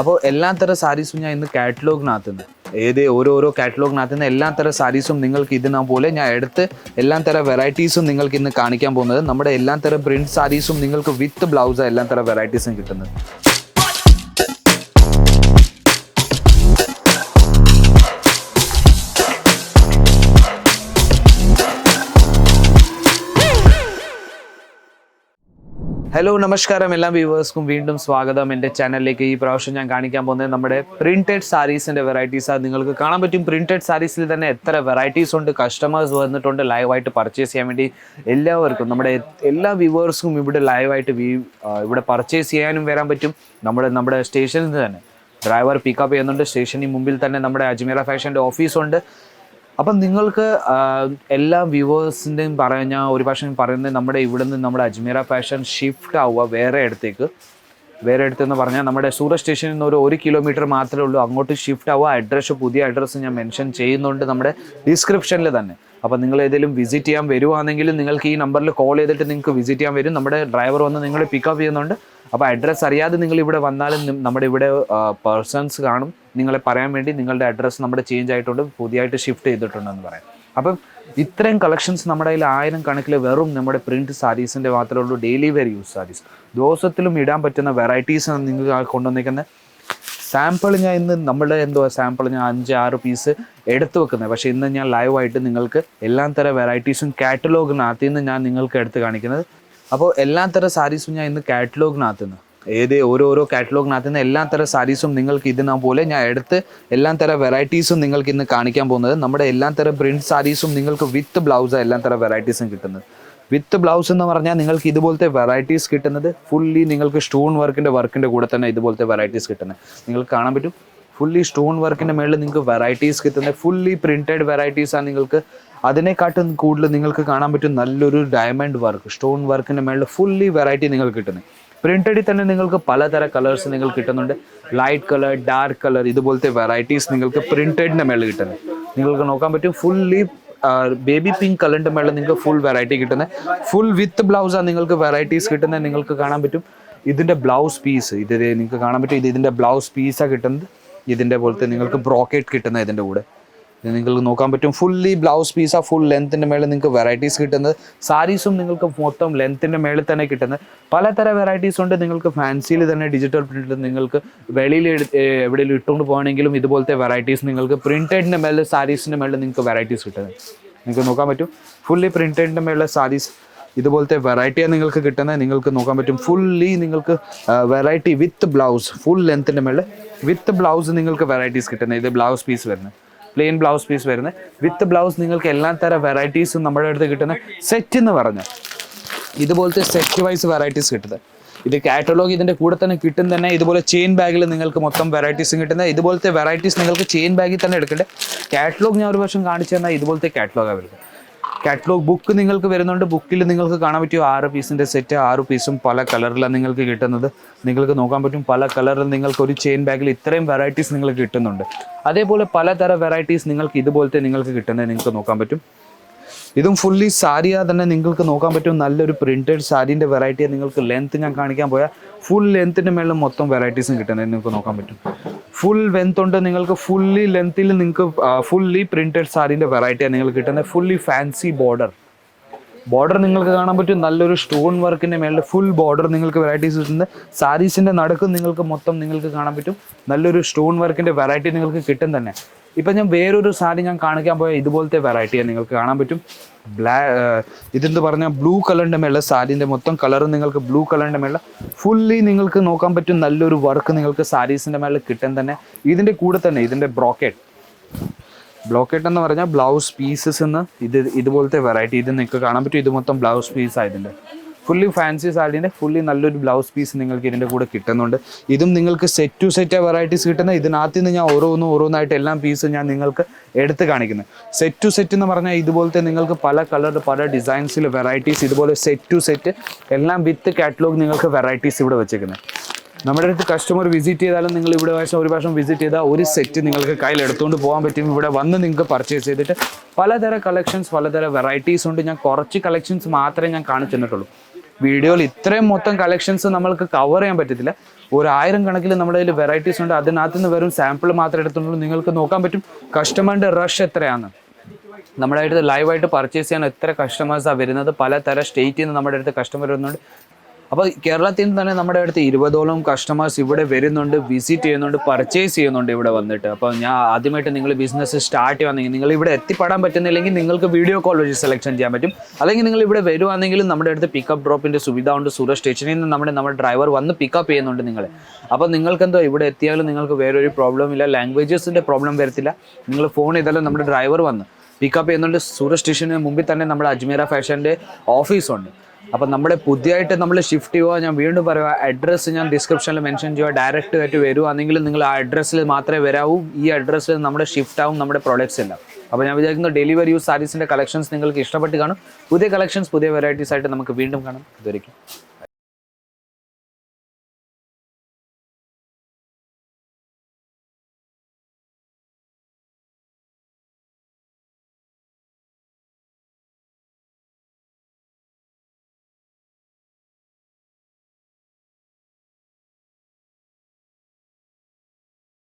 അപ്പോൾ എല്ലാ തരം സാരീസും ഞാൻ ഇന്ന് കാറ്റലോഗിനകത്ത് നിന്ന് ഏത് ഓരോരോ കാറ്റലോഗിനകത്ത് നിന്ന് എല്ലാ തരം സാരീസും നിങ്ങൾക്ക് ഇതിനാ പോലെ ഞാൻ എടുത്ത് എല്ലാ തരം വെറൈറ്റീസും നിങ്ങൾക്ക് ഇന്ന് കാണിക്കാൻ പോകുന്നത്. നമ്മുടെ എല്ലാ തരം പ്രിന്റ് സാരീസും നിങ്ങൾക്ക് വിത്ത് ബ്ലൗസ് എല്ലാ തരം വെറൈറ്റീസും കിട്ടുന്നത്. ഹലോ നമസ്കാരം. എല്ലാ വ്യൂവേഴ്സ്ക്കും വീണ്ടും സ്വാഗതം. എന്റെ ചാനലിലേക്ക് ഈ പ്രാവശ്യം ഞാൻ കാണിക്കാൻ പോകുന്നത് നമ്മുടെ പ്രിന്റഡ് സാരീസിന്റെ വെറൈറ്റീസ് നിങ്ങൾക്ക് കാണാൻ പറ്റും പ്രിന്റഡ് സാരീസിൽ തന്നെ എത്ര വെറൈറ്റീസ് ഉണ്ട്. കസ്റ്റമേഴ്സ് വന്നിട്ടുണ്ട് ലൈവായിട്ട് പർച്ചേസ് ചെയ്യാൻ വേണ്ടി എല്ലാവർക്കും നമ്മുടെ എല്ലാ വ്യൂവേഴ്സ്ക്കും ഇവിടെ ലൈവായിട്ട് വീ ഇവിടെ പർച്ചേസ് ചെയ്യാനും വരാൻ പറ്റും. നമ്മുടെ നമ്മുടെ സ്റ്റേഷനിൽ നിന്ന് തന്നെ ഡ്രൈവർ പിക്കപ്പ് ചെയ്യുന്നുണ്ട്. സ്റ്റേഷന് മുമ്പിൽ തന്നെ നമ്മുടെ അജ്മീറ ഫാഷന്റെ ഓഫീസുണ്ട് അപ്പം നിങ്ങൾക്ക് എല്ലാ വ്യൂവേഴ്സിന്റെയും പറഞ്ഞ ഒരു പക്ഷേ പറയുന്നത് നമ്മുടെ ഇവിടെ നിന്ന് നമ്മുടെ അജ്മീറ ഫാഷൻ ഷിഫ്റ്റ് ആവുക വേറെ ഇടത്തേക്ക് വേറെ എന്ന് പറഞ്ഞാൽ നമ്മുടെ സൂറത്ത് സ്റ്റേഷനിൽ നിന്ന് ഒരു ഒരു കിലോമീറ്റർ മാത്രമേ ഉള്ളൂ. അങ്ങോട്ട് ഷിഫ്റ്റ് ആവുക. അഡ്രസ്സ് പുതിയ അഡ്രസ്സ് ഞാൻ മെൻഷൻ ചെയ്യുന്നുണ്ട് നമ്മുടെ ഡിസ്ക്രിപ്ഷനിൽ തന്നെ. അപ്പോൾ നിങ്ങൾ ഏതെങ്കിലും വിസിറ്റ് ചെയ്യാൻ വരുവാണെങ്കിൽ നിങ്ങൾക്ക് ഈ നമ്പറിൽ കോൾ ചെയ്തിട്ട് നിങ്ങൾക്ക് വിസിറ്റ് ചെയ്യാൻ വരും. നമ്മുടെ ഡ്രൈവർ വന്ന് നിങ്ങളെ പിക്കപ്പ് ചെയ്യുന്നുണ്ട്. അപ്പോൾ അഡ്രസ്സ് അറിയാതെ നിങ്ങൾ ഇവിടെ വന്നാലും നമ്മുടെ ഇവിടെ പേഴ്സൺസ് കാണും. നിങ്ങളെ പറയാൻ വേണ്ടി നിങ്ങളുടെ അഡ്രസ്സ് നമ്മുടെ ചേഞ്ച് ആയിട്ടുണ്ട് പുതിയതായിട്ട് ഷിഫ്റ്റ് ചെയ്തിട്ടുണ്ടെന്ന് പറയാം. അപ്പം ഇത്രയും കളക്ഷൻസ് നമ്മുടെ കയ്യിൽ ആയിരം കണക്കിൽ വെറും നമ്മുടെ പ്രിന്റ് സാരീസിന്റെ മാത്രമേ ഉള്ളൂ ഡെയിലി വെയർ യൂസ് സാരീസ് ദിവസത്തിലും ഇടാൻ പറ്റുന്ന വെറൈറ്റീസ് നിങ്ങൾ കൊണ്ടുവന്നിരിക്കുന്നത് സാമ്പിൾ ഞാൻ ഇന്ന് നമ്മുടെ എന്തോ സാമ്പിൾ ഞാൻ അഞ്ച് ആറ് പീസ് എടുത്തു വെക്കുന്നത്. പക്ഷേ ഇന്ന് ഞാൻ ലൈവായിട്ട് നിങ്ങൾക്ക് എല്ലാം തരം വെറൈറ്റീസും കാറ്റലോഗിനകത്ത് നിന്ന് ഞാൻ നിങ്ങൾക്ക് എടുത്ത് കാണിക്കുന്നത്. അപ്പോൾ എല്ലാ തരം സാരീസും ഞാൻ ഇന്ന് കാറ്റലോഗിനകത്ത് നിന്ന് ഏത് ഓരോരോ കാറ്റലോഗിനകത്ത് നിന്ന് എല്ലാ തരം സാരീസും നിങ്ങൾക്ക് ഇതിനാ പോലെ ഞാൻ എടുത്ത് എല്ലാ തരം വെറൈറ്റീസും നിങ്ങൾക്ക് ഇന്ന് കാണിക്കാൻ പോകുന്നത്. നമ്മുടെ എല്ലാ തരം പ്രിന്റ് സാരീസും നിങ്ങൾക്ക് വിത്ത് ബ്ലൗസ് എല്ലാ തരം വെറൈറ്റീസും കിട്ടുന്നത്. വിത്ത് ബ്ലൗസ് എന്ന് പറഞ്ഞാൽ നിങ്ങൾക്ക് ഇതുപോലത്തെ വെറൈറ്റീസ് കിട്ടുന്നത്. ഫുള്ളി നിങ്ങൾക്ക് സ്റ്റോൺ വർക്കിന്റെ വർക്കിന്റെ കൂടെ തന്നെ ഇതുപോലത്തെ വെറൈറ്റീസ് കിട്ടുന്നത്. നിങ്ങൾക്ക് കാണാൻ പറ്റും. ഫുള്ളി സ്റ്റോൺ വർക്കിന്റെ മേളിൽ നിങ്ങൾക്ക് വെറൈറ്റീസ് കിട്ടുന്നത് ഫുള്ളി പ്രിന്റഡ് വെറൈറ്റീസാണ് നിങ്ങൾക്ക്. അതിനെക്കാട്ടും കൂടുതൽ നിങ്ങൾക്ക് കാണാൻ പറ്റും നല്ലൊരു ഡയമണ്ട് വർക്ക് സ്റ്റോൺ വർക്കിന്റെ മേളിൽ ഫുള്ളി വെറൈറ്റി നിങ്ങൾക്ക് കിട്ടുന്നത് പ്രിന്റഡിൽ തന്നെ നിങ്ങൾക്ക് പലതരം കളേഴ്സ് നിങ്ങൾക്ക് കിട്ടുന്നുണ്ട്. ലൈറ്റ് കളർ ഡാർക്ക് കളർ ഇതുപോലത്തെ വെറൈറ്റീസ് നിങ്ങൾക്ക് പ്രിന്റഡിന്റെ മേളിൽ കിട്ടുന്നത് നിങ്ങൾക്ക് നോക്കാൻ പറ്റും ഫുള്ളി ബേബി പിങ്ക് കളറിന്റെ മേളിൽ നിങ്ങൾക്ക് ഫുൾ വെറൈറ്റി കിട്ടുന്നത് ഫുൾ വിത്ത് ബ്ലൗസാണ് നിങ്ങൾക്ക് വെറൈറ്റീസ് കിട്ടുന്നത് നിങ്ങൾക്ക് കാണാൻ പറ്റും. ഇതിന്റെ ബ്ലൗസ് പീസ് ഇത് നിങ്ങൾക്ക് കാണാൻ പറ്റും. ഇത് ഇതിന്റെ ബ്ലൗസ് പീസാണ് കിട്ടുന്നത്. ഇതിന്റെ പോലത്തെ നിങ്ങൾക്ക് ബ്രോക്കേറ്റ് കിട്ടുന്ന ഇതിന്റെ കൂടെ. ഇത് നിങ്ങൾക്ക് നോക്കാൻ പറ്റും. ഫുള്ളി ബ്ലൗസ് പീസാ ഫുൾ ലെങ്ത്തിന്റെ മേളിൽ നിങ്ങൾക്ക് വെറൈറ്റീസ് കിട്ടുന്നത്. സാരീസും നിങ്ങൾക്ക് മൊത്തം ലെങ്ത്തിന്റെ മേളിൽ തന്നെ കിട്ടുന്നത്. പലതരം വെറൈറ്റീസ് ഉണ്ട്. നിങ്ങൾക്ക് ഫാൻസിയിൽ തന്നെ ഡിജിറ്റൽ പ്രിന്റിൽ നിങ്ങൾക്ക് വെളിയിൽ എവിടെയെങ്കിലും ഇട്ടുകൊണ്ട് പോകണമെങ്കിലും ഇതുപോലത്തെ വെറൈറ്റീസ് നിങ്ങൾക്ക് പ്രിന്റഡിന്റെ മേളിൽ സാരീസിന്റെ മേളിൽ നിങ്ങൾക്ക് വെറൈറ്റീസ് കിട്ടുന്നത്. നിങ്ങൾക്ക് നോക്കാൻ പറ്റും. ഫുള്ളി പ്രിന്റഡിന്റെ മേളിൽ സാരീസ് ഇതുപോലത്തെ വെറൈറ്റിയാണ് നിങ്ങൾക്ക് കിട്ടുന്നത് നിങ്ങൾക്ക് നോക്കാൻ പറ്റും. ഫുള്ളി നിങ്ങൾക്ക് വെറൈറ്റി വിത്ത് ബ്ലൗസ് ഫുൾ ലെങ്ത്തിന്റെ മേളിൽ വിത്ത് ബ്ലൗസ് നിങ്ങൾക്ക് വെറൈറ്റീസ് കിട്ടുന്നത്. ഇത് ബ്ലൗസ് പീസ് വരുന്നത്. പ്ലെയിൻ ബ്ലൗസ് പീസ് വരുന്നത്. വിത്ത് ബ്ലൗസ് നിങ്ങൾക്ക് എല്ലാ തരം വെറൈറ്റീസും നമ്മുടെ അടുത്ത് കിട്ടുന്ന സെറ്റ് എന്ന് പറഞ്ഞ്. ഇതുപോലത്തെ സെറ്റ് വൈസ് വെറൈറ്റീസ് കിട്ടുന്നത്. ഇത് കാറ്റലോഗ് ഇതിന്റെ കൂടെ തന്നെ കിട്ടും തന്നെ. ഇതുപോലെ ചെയിൻ ബാഗിൽ നിങ്ങൾക്ക് മൊത്തം വെറൈറ്റീസും കിട്ടുന്നത്. ഇതുപോലത്തെ വെറൈറ്റീസ് നിങ്ങൾക്ക് ചെയിൻ ബാഗിൽ തന്നെ എടുക്കേണ്ടത്. കാറ്റലോഗ് ഞാൻ ഒരു വർഷം കാണിച്ചു തന്നാൽ ഇതുപോലത്തെ കാറ്റലോഗാണ് വരുന്നത്. കാറ്റലോഗ് ബുക്ക് നിങ്ങൾക്ക് വരുന്നുണ്ട്. ബുക്കിൽ നിങ്ങൾക്ക് കാണാൻ പറ്റും ആറ് പീസിന്റെ സെറ്റ് ആറ് പീസും പല കളറിലാണ് നിങ്ങൾക്ക് കിട്ടുന്നത്. നിങ്ങൾക്ക് നോക്കാൻ പറ്റും പല കളറിൽ നിങ്ങൾക്ക് ഒരു ചെയിൻ ബാഗിൽ ഇത്രയും വെറൈറ്റീസ് നിങ്ങൾക്ക് കിട്ടുന്നുണ്ട്. അതേപോലെ പലതര വെറൈറ്റീസ് നിങ്ങൾക്ക് ഇതുപോലത്തെ നിങ്ങൾക്ക് കിട്ടുന്നത് നിങ്ങൾക്ക് നോക്കാൻ പറ്റും. ഇതും ഫുള്ളി സാരിയാ തന്നെ നിങ്ങൾക്ക് നോക്കാൻ പറ്റും. നല്ലൊരു പ്രിന്റഡ് സാരീന്റെ വെറൈറ്റി നിങ്ങൾക്ക് ലെങ്ത് ഞാൻ കാണിക്കാൻ പോയാൽ ഫുൾ ലെങ്ത്തിന്റെ മേളിൽ മൊത്തം വെറൈറ്റീസും കിട്ടുന്നത് നിങ്ങൾക്ക് നോക്കാൻ പറ്റും. ഫുൾ ലെങ്ത് ഉണ്ട്. നിങ്ങൾക്ക് ഫുള്ളി ലെങ്ത്തിൽ നിങ്ങൾക്ക് ഫുള്ളി പ്രിന്റഡ് സാരീന്റെ വെറൈറ്റിയാണ് നിങ്ങൾക്ക് കിട്ടുന്നത് ഫുള്ളി ഫാൻസി ബോർഡർ ബോർഡർ നിങ്ങൾക്ക് കാണാൻ പറ്റും. നല്ലൊരു സ്റ്റോൺ വർക്കിന്റെ മേളിൽ ഫുൾ ബോർഡർ നിങ്ങൾക്ക് വെറൈറ്റീസ് കിട്ടുന്നത് സാരീസിന്റെ നടുക്കും നിങ്ങൾക്ക് മൊത്തം നിങ്ങൾക്ക് കാണാൻ പറ്റും. നല്ലൊരു സ്റ്റോൺ വർക്കിന്റെ വെറൈറ്റി നിങ്ങൾക്ക് കിട്ടും തന്നെ. ഇപ്പൊ ഞാൻ വേറൊരു സാരി ഞാൻ കാണിക്കാൻ പോയ ഇതുപോലത്തെ വെറൈറ്റിയാണ് നിങ്ങൾക്ക് കാണാൻ പറ്റും. ബ്ലാ ഇതെന്ത് പറഞ്ഞാൽ ബ്ലൂ കളറിന്റെ മേളിൽ സാരിന്റെ മൊത്തം കളർ നിങ്ങൾക്ക് ബ്ലൂ കളറിന്റെ മേളിൽ ഫുള്ളി നിങ്ങൾക്ക് നോക്കാൻ പറ്റും നല്ലൊരു വർക്ക് നിങ്ങൾക്ക് സാരീസിന്റെ മേളിൽ കിട്ടാൻ തന്നെ. ഇതിന്റെ കൂടെ തന്നെ ഇതിന്റെ ബ്രോക്കേറ്റ് ബ്ലോക്കറ്റ് എന്ന് പറഞ്ഞാൽ ബ്ലൗസ് പീസസ് എന്ന് ഇത് ഇതുപോലത്തെ വെറൈറ്റി ഇത് നിങ്ങൾക്ക് കാണാൻ പറ്റും. ഇത് മൊത്തം ബ്ലൗസ് പീസ് ആയതിന്റെ ഫുള്ളി ഫാൻസി സാരീന്റെ ഫുള്ളി നല്ലൊരു ബ്ലൗസ് പീസ് നിങ്ങൾക്ക് ഇതിന്റെ കൂടെ കിട്ടുന്നുണ്ട്. ഇതും നിങ്ങൾക്ക് സെറ്റ് ടു സെറ്റ് വെറൈറ്റീസ് കിട്ടുന്ന ഇതിനകത്ത് നിന്ന് ഞാൻ ഓരോന്നും ഓരോന്നായിട്ട് എല്ലാം പീസ് ഞാൻ നിങ്ങൾക്ക് എടുത്ത് കാണിക്കുന്നത്. സെറ്റ് ടു സെറ്റ് എന്ന് പറഞ്ഞാൽ ഇതുപോലത്തെ നിങ്ങൾക്ക് പല കളർ പല ഡിസൈൻസിൽ വെറൈറ്റീസ് ഇതുപോലെ സെറ്റ് ടു സെറ്റ് എല്ലാം വിത്ത് കാറ്റലോഗ് നിങ്ങൾക്ക് വെറൈറ്റീസ് ഇവിടെ വെച്ചേക്കുന്നത്. നമ്മുടെ അടുത്ത് കസ്റ്റമർ വിസിറ്റ് ചെയ്താലും നിങ്ങൾ ഇവിടെ പ്രാവശ്യം ഒരു പ്രാവശ്യം വിസിറ്റ് ചെയ്താൽ ഒരു സെറ്റ് നിങ്ങൾക്ക് കയ്യിൽ എടുത്തുകൊണ്ട് പോകാൻ പറ്റും. ഇവിടെ വന്ന് നിങ്ങൾക്ക് പർച്ചേസ് ചെയ്തിട്ട് പലതരം കളക്ഷൻസ് പലതരം വെറൈറ്റീസ് ഉണ്ട്. ഞാൻ കുറച്ച് കളക്ഷൻസ് മാത്രമേ ഞാൻ കാണിച്ചു തന്നിട്ടുള്ളൂ. വീഡിയോയിൽ ഇത്രയും മൊത്തം കളക്ഷൻസ് നമ്മൾക്ക് കവർ ചെയ്യാൻ പറ്റത്തില്ല. ഒരു ആയിരം കണക്കിൽ നമ്മുടെ കയ്യിൽ വെറൈറ്റീസ് ഉണ്ട്. അതിനകത്ത് നിന്ന് വെറും സാമ്പിൾ മാത്രം എടുത്തുള്ളൂ. നിങ്ങൾക്ക് നോക്കാൻ പറ്റും കസ്റ്റമറിന്റെ റഷ് എത്രയാണ്. നമ്മുടെ അടുത്ത് ലൈവായിട്ട് പർച്ചേസ് ചെയ്യാൻ എത്ര കസ്റ്റമേഴ്സാണ് വരുന്നത്. പലതരം സ്റ്റേറ്റിൽ നിന്ന് നമ്മുടെ അടുത്ത് കസ്റ്റമർ വരുന്നുണ്ട്. അപ്പോൾ കേരളത്തിൽ തന്നെ നമ്മുടെ അടുത്ത് ഇരുപതോളം കസ്റ്റമേഴ്സ് ഇവിടെ വരുന്നുണ്ട് വിസിറ്റ് ചെയ്യുന്നുണ്ട് പർച്ചേസ് ചെയ്യുന്നുണ്ട് ഇവിടെ വന്നിട്ട്. അപ്പോൾ ഞാൻ ആദ്യമായിട്ട് നിങ്ങൾ ബിസിനസ് സ്റ്റാർട്ട് ചെയ്യുവാണെങ്കിൽ നിങ്ങൾ ഇവിടെ എത്തിപ്പെടാൻ പറ്റുന്നില്ലെങ്കിൽ നിങ്ങൾക്ക് വീഡിയോ കോൾ വഴി സെലക്ഷൻ ചെയ്യാൻ പറ്റും. അല്ലെങ്കിൽ നിങ്ങൾ ഇവിടെ വരുവാണെങ്കിൽ നമ്മുടെ അടുത്ത് പിക്കപ്പ് ഡ്രോപ്പിന്റെ സുവിധ ഉണ്ട് സൂര്യ സ്റ്റേഷനിൽ നിന്ന് നമ്മുടെ നമ്മുടെ ഡ്രൈവർ വന്ന് പിക്കപ്പ് ചെയ്യുന്നുണ്ട് നിങ്ങളെ. അപ്പോൾ നിങ്ങൾക്ക് എന്തോ ഇവിടെ എത്തിയാലും നിങ്ങൾക്ക് വേറെ ഒരു പ്രോബ്ലം ഇല്ല ലാംഗ്വേജസിന്റെ പ്രോബ്ലം വരത്തില്ല. നിങ്ങൾ ഫോൺ ചെയ്താലും നമ്മുടെ ഡ്രൈവർ വന്ന് പിക്കപ്പ് ചെയ്യുന്നുണ്ട് സൂര്യ സ്റ്റേഷന് മുമ്പിൽ തന്നെ നമ്മുടെ അജ്മീര ഫാഷന്റെ ഓഫീസുണ്ട് അപ്പം നമ്മുടെ പുതിയതായിട്ട് നമ്മൾ ഷിഫ്റ്റ് ചെയ്യുക ഞാൻ വീണ്ടും പറയുക അഡ്രസ്സ് ഞാൻ ഡിസ്ക്രിപ്ഷനിൽ മെൻഷൻ ചെയ്യുക ഡയറക്റ്റ് ആയിട്ട് വരുവാണെങ്കിൽ നിങ്ങൾ ആ അഡ്രസ്സിൽ മാത്രമേ വരാവൂ. ഈ അഡ്രസ്സിൽ നമ്മുടെ ഷിഫ്റ്റ് ആവും നമ്മുടെ പ്രോഡക്ട്സ് എല്ലാം അപ്പോൾ ഞാൻ വിചാരിക്കുന്നു ഡെലിവറി യൂസ് സാരീസിന്റെ കളക്ഷൻസ് നിങ്ങൾക്ക് ഇഷ്ടപ്പെട്ട് കാണും. പുതിയ കളക്ഷൻസ് പുതിയ വെറൈറ്റീസ് ആയിട്ട് നമുക്ക് വീണ്ടും കാണാം. ഇതുവരെയ്ക്കും